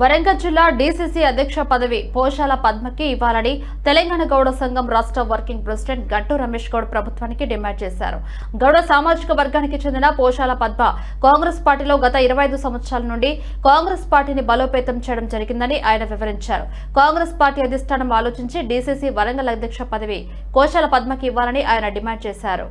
వరంగల్ జిల్లా డీసీసీ అధ్యక్ష పదవి పోషాల పద్మకి ఇవ్వాలని తెలంగాణ గౌడ సంఘం రాష్ట్ర వర్కింగ్ ప్రెసిడెంట్ గట్టు రమేష్ గౌడ్ ప్రభుత్వానికి డిమాండ్ చేశారు. గౌడ సామాజిక వర్గానికి చెందిన పోషాల పద్మ కాంగ్రెస్ పార్టీలో గత ఇరవై ఐదు సంవత్సరాల నుండి కాంగ్రెస్ పార్టీని బలోపేతం చేయడం జరిగిందని ఆయన వివరించారు. కాంగ్రెస్ పార్టీ అధిష్టానం ఆలోచించి డీసీసీ వరంగల్ అధ్యక్ష పదవి కోశాల పద్మకి ఇవ్వాలని ఆయన డిమాండ్ చేశారు.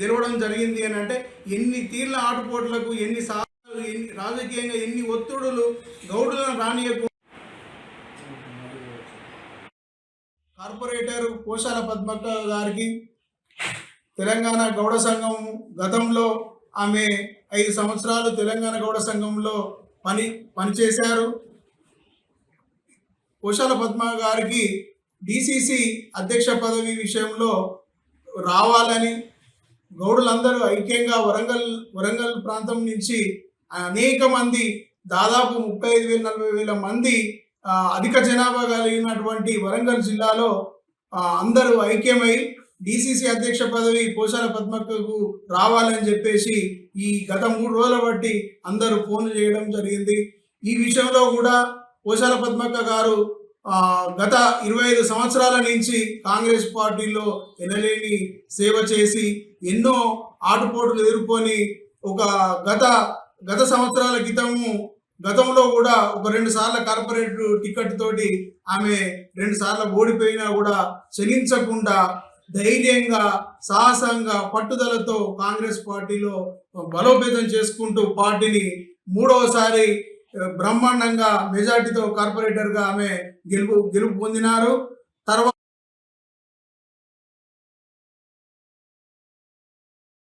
గెలవడం జరిగింది అని అంటే ఎన్ని తీర్ల ఆటుపోట్లకు ఎన్ని సార్లు ఎన్ని రాజకీయంగా ఎన్ని ఒత్తిడులు గౌడులను రానియకు కార్పొరేటర్ కోశాల పద్మక్క గారికి తెలంగాణ గౌడ సంఘం గతంలో ఆమె ఐదు సంవత్సరాలు తెలంగాణ గౌడ సంఘంలో పని పనిచేశారు. కోశాల పద్మ గారికి డిసిసి అధ్యక్ష పదవి విషయంలో రావాలని గౌడులందరూ ఐక్యంగా వరంగల్ వరంగల్ ప్రాంతం నుంచి అనేక మంది దాదాపు ముప్పై ఐదు వేల నలభై వేల మంది అధిక జనాభా కలిగినటువంటి వరంగల్ జిల్లాలో అందరూ ఐక్యమై డిసిసి అధ్యక్ష పదవి పోషాల పద్మక్కకు రావాలని చెప్పేసి ఈ గత మూడు రోజుల బట్టి అందరూ ఫోన్ చేయడం జరిగింది. ఈ విషయంలో కూడా పోషాల పద్మక్క గారు గత ఇరవై ఐదు సంవత్సరాల నుంచి కాంగ్రెస్ పార్టీలో ఎనలేని సేవ చేసి ఎన్నో ఆటుపోట్లు ఎదుర్కొని ఒక గత గత సంవత్సరాల క్రితము గతంలో కూడా ఒక రెండు సార్ల కార్పొరేట్ టికెట్ తోటి ఆమె రెండు సార్లు ఓడిపోయినా కూడా చలించకుండా ధైర్యంగా సాహసంగా పట్టుదలతో కాంగ్రెస్ పార్టీలో బలోపేతం చేసుకుంటూ పార్టీని మూడవసారి బ్రహ్మాండంగా మెజార్టీతో కార్పొరేటర్గా ఆమె గెలుపు గెలుపు పొందినారు.